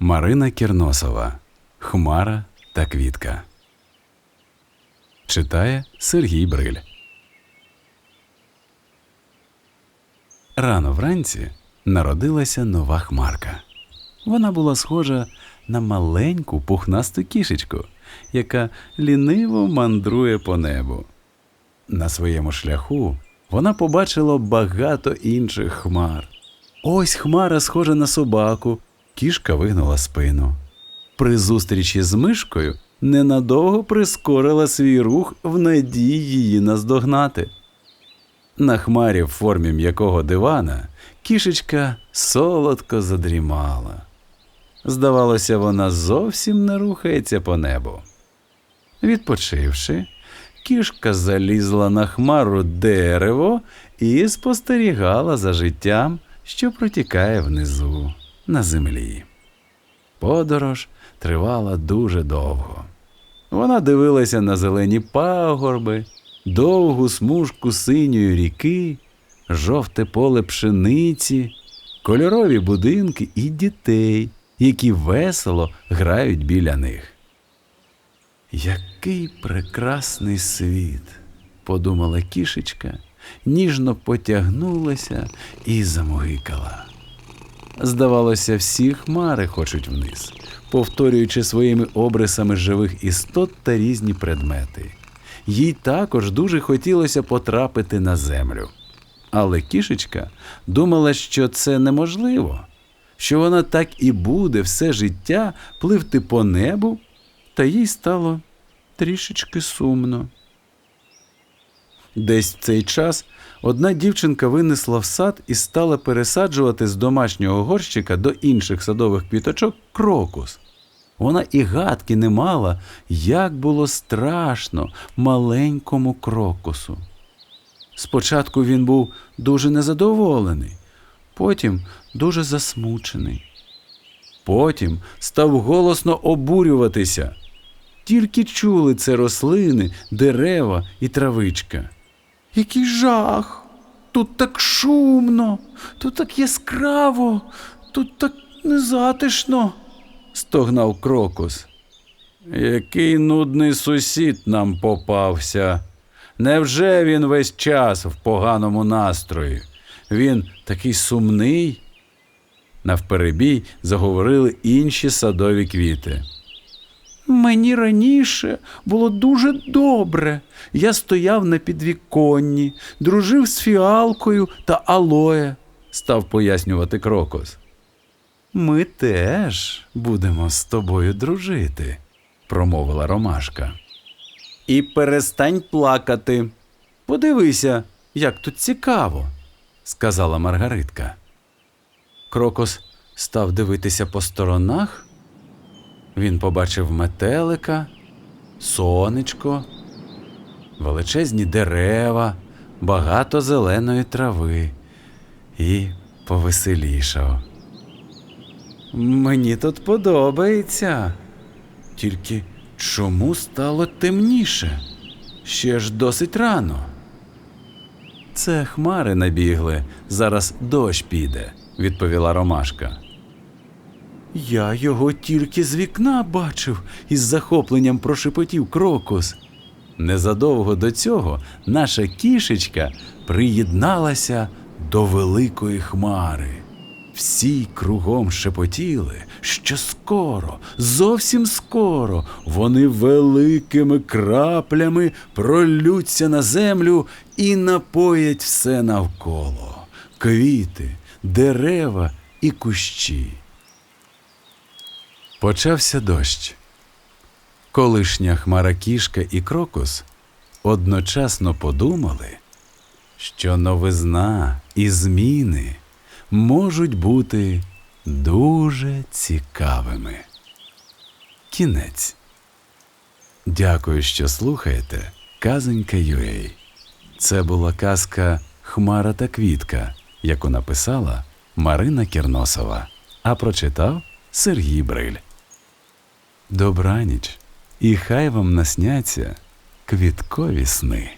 Марина Кірносова Хмара та квітка. Читає Сергій Бриль. Рано вранці народилася нова хмарка. Вона була схожа на маленьку пухнасту кішечку, яка ліниво мандрує по небу. На своєму шляху вона побачила багато інших хмар. Ось хмара схожа на собаку, кішка вигнула спину. При зустрічі з мишкою ненадовго прискорила свій рух в надії її наздогнати. На хмарі в формі м'якого дивана кішечка солодко задрімала. Здавалося, вона зовсім не рухається по небу. Відпочивши, кішка залізла на хмару дерево і спостерігала за життям, що протікає внизу на землі. Подорож тривала дуже довго. Вона дивилася на зелені пагорби, довгу смужку синьої ріки, жовте поле пшениці, кольорові будинки і дітей, які весело грають біля них. Який прекрасний світ, подумала кішечка, ніжно потягнулася і замугикала. Здавалося, всі хмари хочуть вниз, повторюючи своїми обрисами живих істот та різні предмети. Їй також дуже хотілося потрапити на землю. Але кішечка думала, що це неможливо, що вона так і буде все життя пливти по небу, та їй стало трішечки сумно. Десь в цей час одна дівчинка винесла в сад і стала пересаджувати з домашнього горщика до інших садових квіточок крокус. Вона і гадки не мала, як було страшно маленькому крокусу. Спочатку він був дуже незадоволений, потім дуже засмучений. Потім став голосно обурюватися. Тільки чули це рослини, дерева і травичка. Який жах! Тут так шумно, тут так яскраво, тут так незатишно, стогнав крокус. Який нудний сусід нам попався. Невже він весь час в поганому настрої? Він такий сумний. Навперебій заговорили інші садові квіти. Мені раніше було дуже добре. Я стояв на підвіконні, дружив з фіалкою та алоє, став пояснювати крокус. Ми теж будемо з тобою дружити, промовила Ромашка. І перестань плакати. Подивися, як тут цікаво, сказала Маргаритка. Крокус став дивитися по сторонах. Він побачив метелика, сонечко, величезні дерева, багато зеленої трави і повеселішав. Мені тут подобається. Тільки чому стало темніше? Ще ж досить рано. Це хмари набігли, зараз дощ піде, відповіла Ромашка. Я його тільки з вікна бачив, із захопленням прошепотів крокус. Незадовго до цього наша кішечка приєдналася до великої хмари. Всі кругом шепотіли, що скоро, зовсім скоро вони великими краплями пролються на землю і напоять все навколо квіти, дерева і кущі. Почався дощ. Колишня хмара кішка і крокус одночасно подумали, що новизна і зміни можуть бути дуже цікавими. Кінець. Дякую, що слухаєте Казонька Юей. Це була казка Хмара та квітка, яку написала Марина Кірносова, а прочитав Сергій Бриль. Добраніч, і хай вам насняться квіткові сни.